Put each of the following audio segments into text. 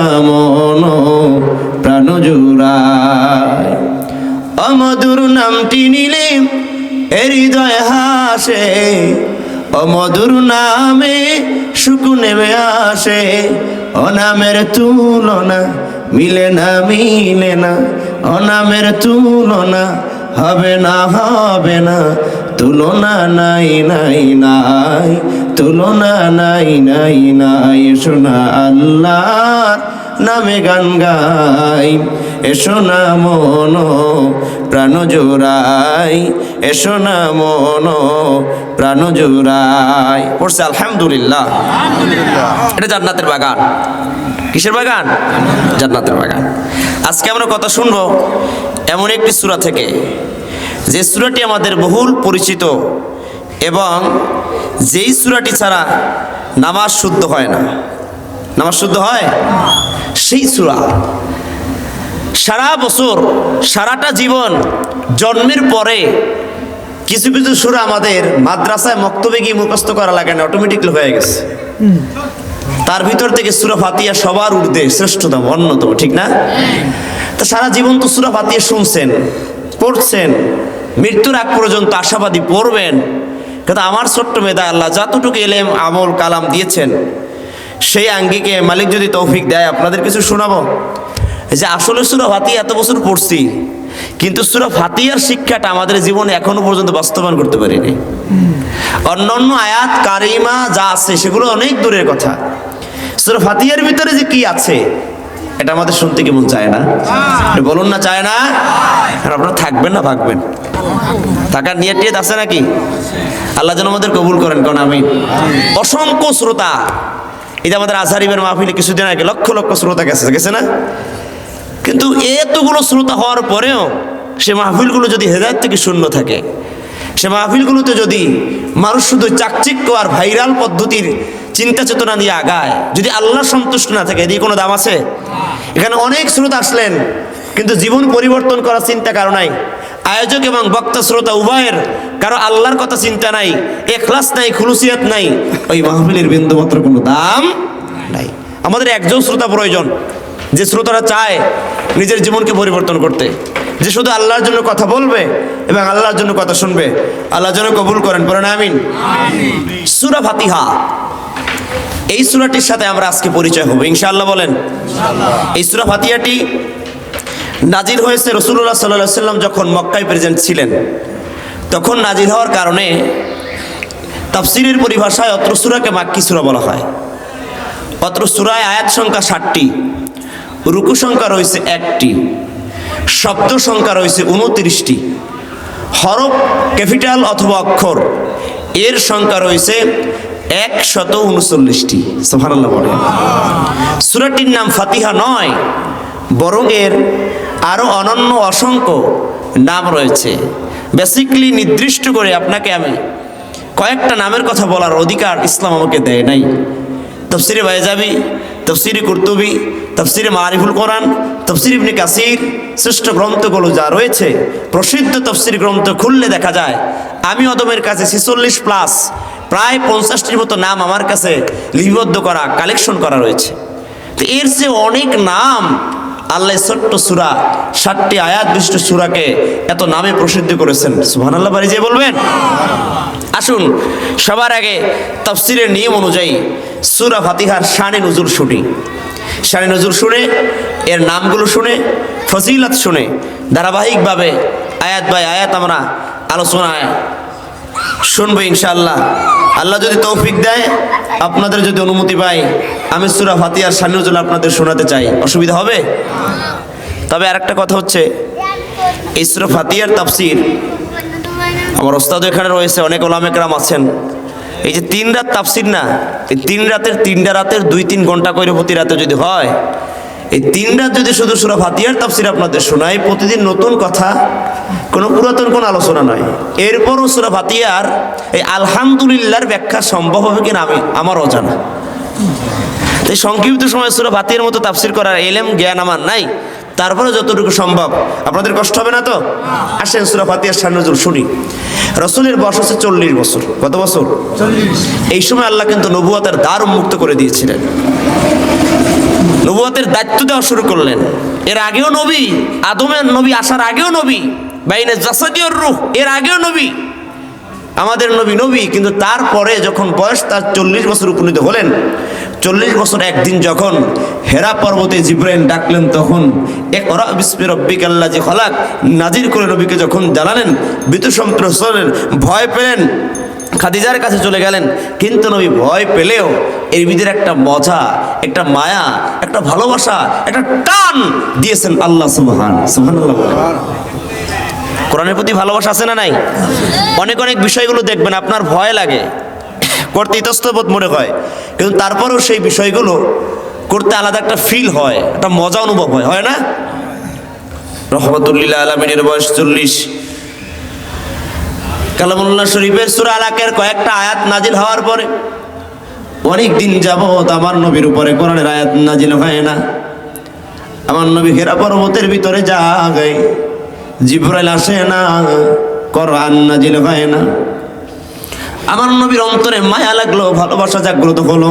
মন প্রাণ জুড়ায়। অমধুর নামটি নিলে হৃদয় হাসে। অমধুর নামে সুখ নেমে আসে। অনামের তুলনা মিলে না মিলে না। অনামের তুলনা হবে না হবে না। তুলনা নাই নাই নাই। তুলনা নাই নাই নাই। শোনা আল্লাহর নামে গান গাই। এসো না মন প্রাণ জোড়াই। এসো না মন প্রাণ জোড়াই। পড়ছে আলহামদুলিল্লাহ। এটা জান্নাতের বাগান। কিসের বাগান? জান্নাতের বাগান। আজকে আমরা কথা শুনব এমন একটি সূরা থেকে। যে সুরাটি আমাদের বহুল পরিচিত এবং যেই সূরাটি ছাড়া নামাজ শুদ্ধ হয় না। নামাজ শুদ্ধ হয়? সেই সূরা। সারা বছর, সারাটা জীবন জন্মের পরে কিছু কিছু সুরা আমাদের মাদ্রাসায় মক্তবে গিয়ে মুখস্থ করা লাগে না অটোমেটিকলি হয়ে গেছে। তার ভিতর থেকে সুরা ফাতিয়া সবার ঊর্ধ্বে, শ্রেষ্ঠতম, অন্যতম, ঠিক না? তো সারা জীবন তো সুরা ফাতিয়া শুনছেন। পড়ছেন, মৃত্যুর আগ পর্যন্ত আশাবাদী পড়বেন। কিন্তু আমার ছোট্ট মেধা আল্লাহ যতটুকু এলেম, আমল, কালাম দিয়েছেন, সেই আঙ্গিকে মালিক যদি তৌফিক দেয়, আপনাদের কিছু শোনাবো? যে আসলে সুরা ফাতিয়া এত বছর পড়ছি, কিন্তু সুরা ফাতিয়ার শিক্ষাটা আমাদের জীবনে এখনও পর্যন্ত বাস্তবায়ন করতে পারিনি। অন্যান্য আয়াত, কারিমা যা আছে, সেগুলো অনেক দূরের কথা। সুরা ফাতিয়ার ভিতরে যে কি আছে এটা আমাদের শুনতে কেমন চায় না? এটা বলুন না চায় না? আর আপনারা থাকবেন না ভাগবেন। থাকার নিয়ত টিয়ত আছে নাকি? আল্লাহ যেন আমাদের কবুল করেন কারণ আমি? অসংখ্য শ্রোতা। এই যে আমাদের আজহারিবের মাহফিলে কিছুদিন আগে লক্ষ লক্ষ শ্রোতা গেছে গেছে না? কিন্তু এতগুলো শ্রোতা হওয়ার পরেও সে মাহফিলগুলো যদি হেদায়ত থেকে শূন্য থাকে সে মাহফিলগুলোতে যদি মানুষ শুধু চাকচিক্য আর ভাইরাল পদ্ধতির চিন্তা চেতনা নিয়ে আগায়, যদি আল্লাহ সন্তুষ্ট না থাকে, এদিকে কোনো দাম আছে? এখানে অনেক শ্রোতা আসলেন, কিন্তু জীবন পরিবর্তন করার চিন্তা কারও নাই। আয়োজক এবং বক্তা, শ্রোতা উভয়ের কারও আল্লাহর কথা চিন্তা নাই, এখলাস নাই, খুলুসিয়াত নাই। ওই মাহফিলের বিন্দুমাত্র কোনো দাম নাই। আমাদের একজন শ্রোতা প্রয়োজন, যে শ্রোতারা চায় নিজের জীবনকে পরিবর্তন করতে। যে শুধু আল্লাহর জন্য কথা বলবে এবং আল্লাহর জন্য কথা শুনবে আল্লাহর জন্য কবুল করেন। পড়েন আমিন। সুরা ফাতিহা। এই সুরাটির সাথে আমরা আজকে পরিচয় হব। ইনশাআল্লাহ বলেন। এই সুরা ফাতিহাটি নাজির হয়েছে রসুল্লাহ সাল্লাহ সাল্লাম যখন মক্কায় প্রেজেন্ট ছিলেন। তখন নাজির হওয়ার কারণে তাফসিরের পরিভাষায় অত্র সুরাকে মাক্কি সুরা বলা হয়। অত্র সুরায় আয়াত সংখ্যা ষাটটি রুকু সংখ্যা রয়েছে একটি। শব্দ সংখ্যা রয়েছে উনত্রিশটি। হরফ, ক্যাপিটাল অথবা অক্ষর, এর সংখ্যা রয়েছে একশত উনচল্লিশটি। সোহানাল্লাহ বলে সুরাটির নাম ফাতিহা নয়, বরং এর আরও অনন্য অসংখ্য নাম রয়েছে। বেসিকলি নির্দিষ্ট করে আপনাকে আমি কয়েকটা নামের কথা বলার অধিকার ইসলাম আমাকে দেয় নাই। তফসিরে বাইজাবি তফসিরে কুর্তুবি, তফসিরে মারিফুল কোরআন, তফসির ইবনে কাসির, শ্রেষ্ঠ গ্রন্থগুলো যা রয়েছে, প্রসিদ্ধ তফসির গ্রন্থ খুললে দেখা যায়, আমি অদমের কাছে ছেচল্লিশ প্লাস, প্রায় পঞ্চাশটির মতো নাম আমার কাছে লিপিবদ্ধ করা, কালেকশন করা রয়েছে। তো এর যে অনেক নাম আল্লাহ ছোট্ট সুরা ষাটটি আয়াত বিশিষ্ট সুরাকে এত নামে প্রসিদ্ধ করেছেন। সুহান আল্লাহ বাড়ি যে বলবেন? আসুন সবার আগে তফসিলের নিয়ম অনুযায়ী সুরা ফাতিহার শানে নজুর শুনি। শানে নজুর শুনে, এর নামগুলো শুনে, ফজিলত শুনে, ধারাবাহিকভাবে আয়াত বাই আয়াত আমরা আলোচনায় শুনব ইনশাআল্লাহ। আল্লাহ যদি তৌফিক দেয়, আপনাদের যদি অনুমতি পাই আমি সুরা ফাতিহার শানে নজুল আপনাদের শোনাতে চাই। অসুবিধা হবে? তবে আরেকটা কথা হচ্ছে এই সুরা ফাতিহার তাফসির আমার ওস্তাদ এখানে রয়েছে, অনেক ওলামেকরাম আছেন। এই যে তিন রাত তাফসির না, এই তিন রাতের, তিনটা রাতের দুই তিন ঘণ্টা করে প্রতি রাতে যদি হয়, এই তিন রাত যদি শুধু সুরা ফাতিয়ার তাফসির আপনাদের শোনায়, প্রতিদিন নতুন কথা, কোনো পুরাতন কোনো আলোচনা নয়। এরপরও সুরা ফাতিয়ার এই আলহামদুলিল্লাহর ব্যাখ্যা সম্ভব হবে কিনা আমি আমার অজানা। এই সংক্ষিপ্ত সময় সুরা ফাতিয়ার মতো তাফসির করার এলেম, জ্ঞান আমার নাই। তারপরে যতটুকু সম্ভব। আপনাদের কষ্ট হবে না তো? আসেন সুরা ফাতিয়ার সান্নজুল শুনি। রসুলের বয়স হচ্ছে চল্লিশ বছর। কত বছর? এই সময় আল্লাহ কিন্তু নবুয়াতের দ্বার উন্মুক্ত করে দিয়েছিলেন। নবুয়তের দায়িত্ব দেওয়া শুরু করলেন। এর আগেও নবী আদমের নবী আসার আগেও নবী বাইনে জাসাদিয়র রুহ এর আগেও নবী। আমাদের নবী নবী কিন্তু তারপরে যখন বয়স তার চল্লিশ বছর উপনীত হলেন চল্লিশ বছর একদিন যখন হেরা পর্বতে জিব্রাইল ডাকলেন, তখন এক ওরা বিস্মি রব্বিক যে হলাক নাজির করে নবীকে যখন জানালেন, বিতু সন্ত্রস্ত হলেন ভয় পেলেন, খাদিজার কাছে চলে গেলেন। কিন্তু নবী ভয় পেলেও এর ভিতরে একটা মজা, একটা মায়া, একটা ভালোবাসা, একটা টান দিয়েছেন আল্লাহ সুবহান সুবহান কোরআনের প্রতি ভালোবাসা আছে না নাই? অনেক অনেক বিষয়গুলো দেখবেন, আপনার ভয় লাগে। করতে ইতস্তবোধ মনে হয়। কিন্তু তারপরেও সেই বিষয়গুলো করতে আলাদা একটা ফিল হয়, একটা মজা অনুভব হয় হয় না? রহমতুল্লিল্লাহ আলমিনের বয়স চল্লিশ। কালামুল্লাহ শরীফের সুরা আলাকের কয়েকটা আয়াত নাজিল হওয়ার পরে অনেক দিন যাবত আমার নবীর উপরে কোরআনের আয়াত নাজিল হয় না। আমার নবী হেরা পর্বতের ভিতরে যা যায়, জিব্রাইল আসে না, কোরআন নাজিল হয় না। আমার নবীর অন্তরে মায়া লাগল, ভালোবাসা জাগ্রত হলো।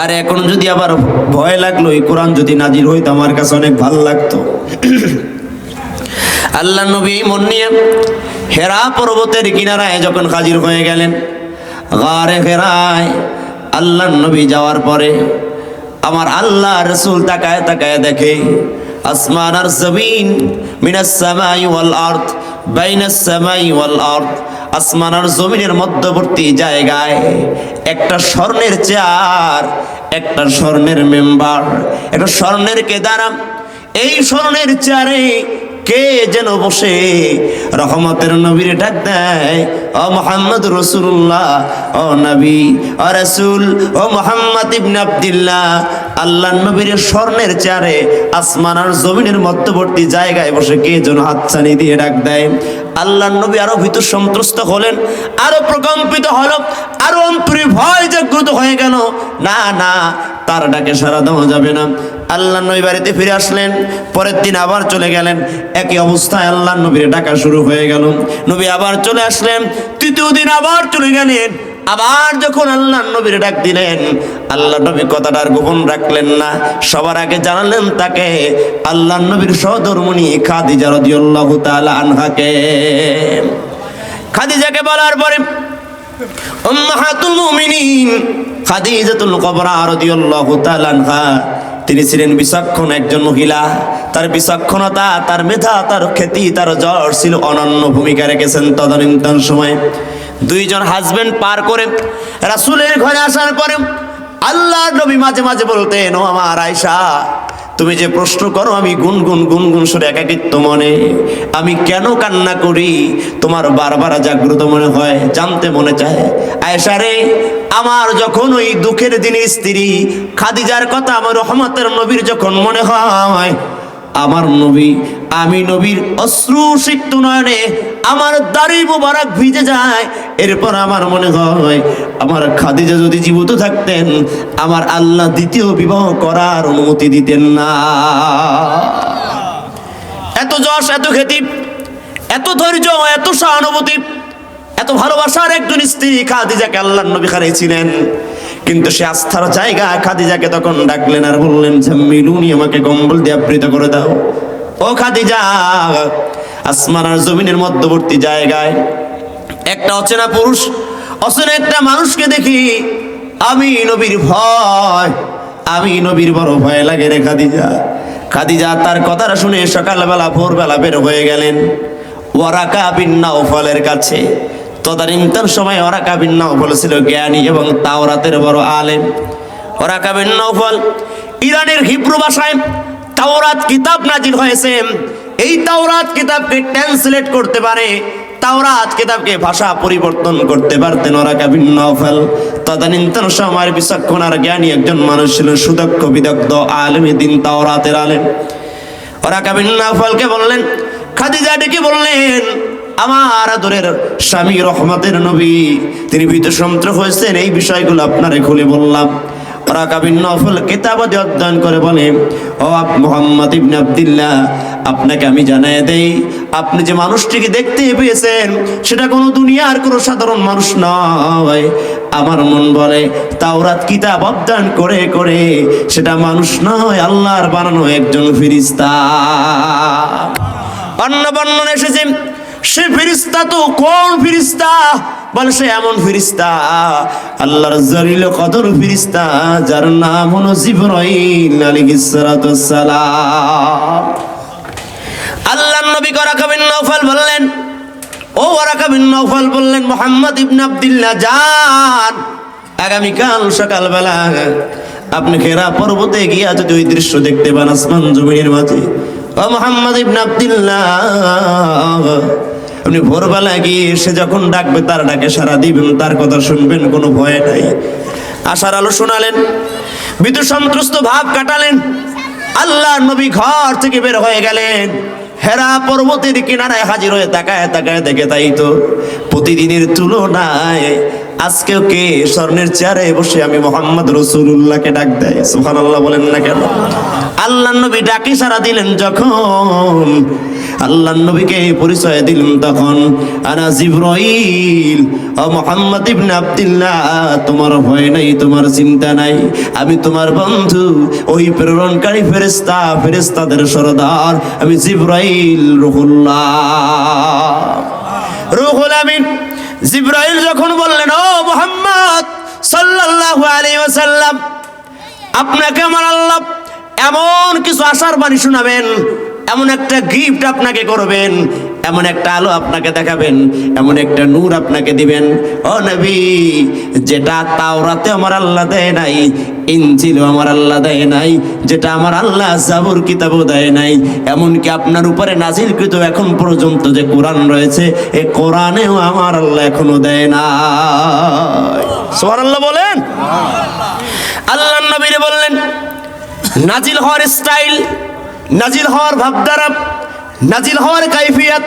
আর এখন যদি আবার ভয় লাগল, এই কোরআন যদি নাজির হইতো, আমার কাছে অনেক ভালো লাগতো। আল্লাহ নবী মন নিয়ে হেরা পর্বতের কিনারায় যখন হাজির হয়ে গেলেন, গারে হেরায় আল্লাহ নবী যাওয়ার পরে আমার আল্লাহ রসুল তাকায় তাকায় দেখে, আসমান আর জমিন মিনাস সামাই ওয়াল আরদ, বাইনাস সামাই ওয়াল আরদ আসমান আর জমিনের মধ্যবর্তী জায়গায় একটা স্বর্ণের চেয়ার, একটা স্বর্ণের মেম্বার, একটা স্বর্ণের কেদারাম। এই স্বর্ণের চেয়ারে কে যেন বসে রহমতের নবীর ডাক দেয়? ও মোহাম্মদ রসুল্লাহ ও নবী, ও রসুল, ও মোহাম্মদ ইবনে আব্দুল্লাহ আল্লাহ নবীর স্বর্ণের চেয়ারে আসমান আর জমিনের মধ্যবর্তী জায়গায় বসে কে যেন হাতছানি দিয়ে ডাক দেয়। আল্লাহ নবী আরও ভীত সন্ত্রস্ত হলেন, আরও প্রকম্পিত হল, আরও অন্তরে ভয় জাগ্রত হয়ে গেল। না না, তার ডাকে সারা দেওয়া যাবে না। আল্লাহ নবী বাড়িতে ফিরে আসলেন, পরের দিন আবার চলে গেলেন। একই অবস্থায় আল্লাহ নবীর ডাকা শুরু হয়ে গেল। নবী আবার চলে আসলেন, তৃতীয় দিন আবার চলে গেলেন। আবার যখন আল্লাহ নবীর ডাক দিলেন, আল্লাহ নবী কথাটা আর গোপন রাখলেন না। সবার আগে জানালেন তাকে, আল্লাহ নবীর সহধর্মণি খাদিজা রাদিয়াল্লাহু তাআলা আনহাকে। খাদিজাকে বলার পরে, উম্মাহাতুল মুমিনিন খাদিজাতুল কুবরা রাদিয়াল্লাহু তাআলা আনহা, তিনি ছিলেন বিচক্ষণ একজন মহিলা। তার বিচক্ষণতা, তার মেধা, তার খ্যাতি, তার জ্বর ছিল অনন্য ভূমিকা রেখেছেন তদানীন্তন সময়। দুইজন হাজবেন্ড পার করে রাসূলের ঘরে আসার পরে আল্লাহ নবী মাঝে মাঝে বলতেন, ও আমার আয়সা তুমি যে প্রশ্ন করো, আমি গুনগুন গুনগুন সুরে একাকিত্ব মনে। আমি কেন কান্না করি? তোমার বারবার জাগ্রত মনে হয়, জানতে মনে চায়। আয়েশা রে, আমার যখন ওই দুঃখের দিনের স্ত্রী, খাদিজার কথা আমার রহমতের নবীর যখন মনে হয় আমার নবী, আমি নবীর অশ্রু সিক্ত নয়নে আমার দাড়ি মোবারক ভিজে যায়। এরপর আমার মনে হয়, আমার খাদিজা যদি জীবিত থাকতেন, আমার আল্লাহ দ্বিতীয় বিবাহ করার অনুমতি দিতেন না। এত যশ, এত খ্যাতি এত ধৈর্য, এত সহানুভূতি, এত ভালোবাসার একজন স্ত্রী খাদিজাকে আল্লাহ নবী হারিয়েছিলেন কিন্তু সে আস্থার জায়গা খাদিজাকে তখন ডাকলেন আর বললেন যে মিলুনি আমাকে কম্বল দিয়ে আবৃত করে দাও। ও খাদিজা, আসমান আর জমিনের মধ্যবর্তী জায়গায় একটা অচেনা পুরুষ, অচেনা একটা মানুষকে দেখি। আমি নবীর ভয়, আমি নবীর বড় ভয় লাগে রে খাদিজা। খাদিজা তার কথাটা শুনে সকালবেলা ভোরবেলা বের হয়ে গেলেন। ওয়ারাকা বিন নাওফলের কাছে। তদানীন্তন সময় ওরাকা বিন নাওফল ছিল জ্ঞানী এবং তাওরাতের বড় আলেম। ওরাকা বিন নাওফল। ইরানের হিব্রু ভাষায় তাওরাত কিতাব নাজিল হয়েছে। এই তাওরাত কিতাবকে ট্রান্সলেট করতে পারে, তাওরাত কিতাবকে ভাষা পরিবর্তন করতে পারতেন ওরাকা বিন নাওফল। তদানীন্তন সময়ের বিচক্ষণ আর জ্ঞানী একজন মানুষ ছিল সুদক্ষ, বিদগ্ধ, আলেমী দিন তাওরাতের আলেম। ওরা কাবিন নাফলকে বললেন, খাদিজা ডেকে বললেন আমার আদরের স্বামী রহমতের নবী, তিনি ভীত সন্ত্র হয়েছেন, এই বিষয়গুলো আপনারে খুলে বললাম। ওরা অধ্যয়ন করে বলে আপনাকে আমি জানাই দেই, আপনি যে মানুষটিকে দেখতে পেয়েছেন, সেটা কোনো কোনো সাধারণ মানুষ নয়। আমার মন বলে, তাওরাত কিতাব অধ্যয়ন করে করে, সেটা মানুষ নয়, আল্লাহর বানানো একজন ফিরিস্তা অন্য বর্ণনা এসেছে। সে ফিরিস্তা তো কোন ফিরিস্তা? বলে, সে এমন ফিরিস্তা। আল্লাহর জলিল কদর ফিরিস্তা, যার নাম হলো জিবরাইল আলাইহিস সালাতু সালাম আল্লাহ নবী করাকা বিন নৌফল বললেন, ও ওয়ারাকা বিন নৌফল বললেন, মোহাম্মদ ইবনে আব্দুল্লাহ যান, আগামীকাল সকালবেলা আপনি খেরা পর্বতে গিয়া যদি ওই দৃশ্য দেখতে পান আসমান জমিনের মাঝে, ও মোহাম্মদ ইবনে আব্দুল্লাহ আপনি ভোরবেলা গিয়ে সে যখন ডাকবে, তার ডাকে সারা দিবেন, তার কথা শুনবেন, কোনো ভয় নাই। আশার আলো শোনালেন বিদ্যুৎ সন্ত্রস্ত ভাব কাটালেন আল্লাহ নবী ঘর থেকে বের হয়ে গেলেন। হেরা পর্বতের কিনারায় হাজির হয়ে তাকায় তাকায় দেখে তাই তো প্রতিদিনের তুলনায় আজকেও কে স্বর্ণের চেয়ারে বসে আমি মোহাম্মদ রসুল্লাহকে ডাক দেয়? সুহান আল্লাহ বলেন না কেন? আল্লাহ নবী ডাকি সারা দিলেন যখন আল্লাহ নবীকে পরিচয় দিলেন তখন। আনা জিব্রাইল, ও মোহাম্মদ ইবনে আব্দুল্লাহ, তোমার ভয় নাই, তোমার চিন্তা নাই। আমি তোমার বন্ধু, ওই প্রেরণকারী ফেরেস্তা ফেরেস্তাদের সরদার। আমি জিব্রাইল রুহুল্লাহ। রুহুল আমিন। জিব্রাইল যখন বললেন, ও মোহাম্মদ সাল্লাল্লাহু আলাইহি ওয়াসাল্লাম, আপনাকে আমার আল্লাহ এমন কিছু আশার বাণী শোনাবেন এমন একটা গিফট আপনাকে করবেন এমন একটা আলো আপনাকে দেখাবেন এমন একটা নূর আপনাকে দিবেন। ও নবী যেটা তাওরাতে আমার আল্লাহ দেয় নাই ইনজিলও আমার আল্লাহ দেয় নাই যেটা আমার আল্লাহ জাবুর কিতাবও দেয় নাই এমনকি আপনার উপরে নাজিলকৃত এখন পর্যন্ত যে কোরআন রয়েছে এ কোরআনেও আমার আল্লাহ এখনও দেয় না আল্লাহ বলেন। আল্লাহ নবীরে বললেন নাজিল হওয়ার স্টাইল নাজিল হওয়ার ভাবধারা নাজিল হওয়ার কাইফিয়াত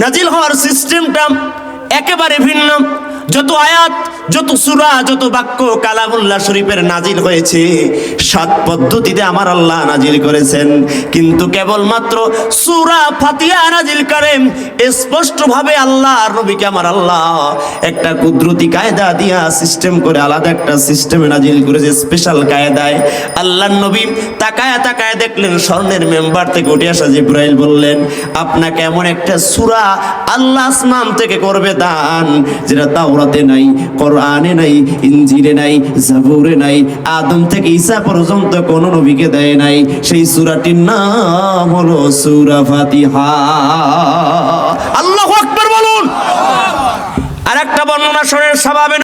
নাজিল হওয়ার সিস্টেমটা একেবারে ভিন্ন। যত আয়াত, যত সুরা, যত বাক্য কালামুল্লাহ শরীফের নাজিল হয়েছে, সাত পদ্ধতিতে আমার আল্লাহ নাজিল করেছেন। কিন্তু কেবলমাত্র সুরা ফাতিয়া নাজিল করেন, স্পষ্টভাবে আল্লাহ আর নবীকে আমার আল্লাহ একটা কুদরতি কায়দা দিয়া সিস্টেম করে আলাদা একটা সিস্টেমে নাজিল করেছে স্পেশাল কায়দায়। আল্লাহ নবী তাকায় তাকায় দেখলেন, স্বর্ণের মেম্বার থেকে উঠে আসা জিব্রাইল বললেন, আপনাকে এমন একটা সুরা আল্লাহ আসমান থেকে করবে দান যেটা তাওরাতে নাই, কোরআনে নাই, ইনজিলে নাই, জাবুরে নাই, আদম থেকে ঈসা পর্যন্ত কোন নবীকে দেয় নাই। সেই সূরাটির নাম হলো সূরা ফাতিহা। আল্লাহু আকবার বলুন। আর একটা বর্ণনা শোনেন স্বভাবে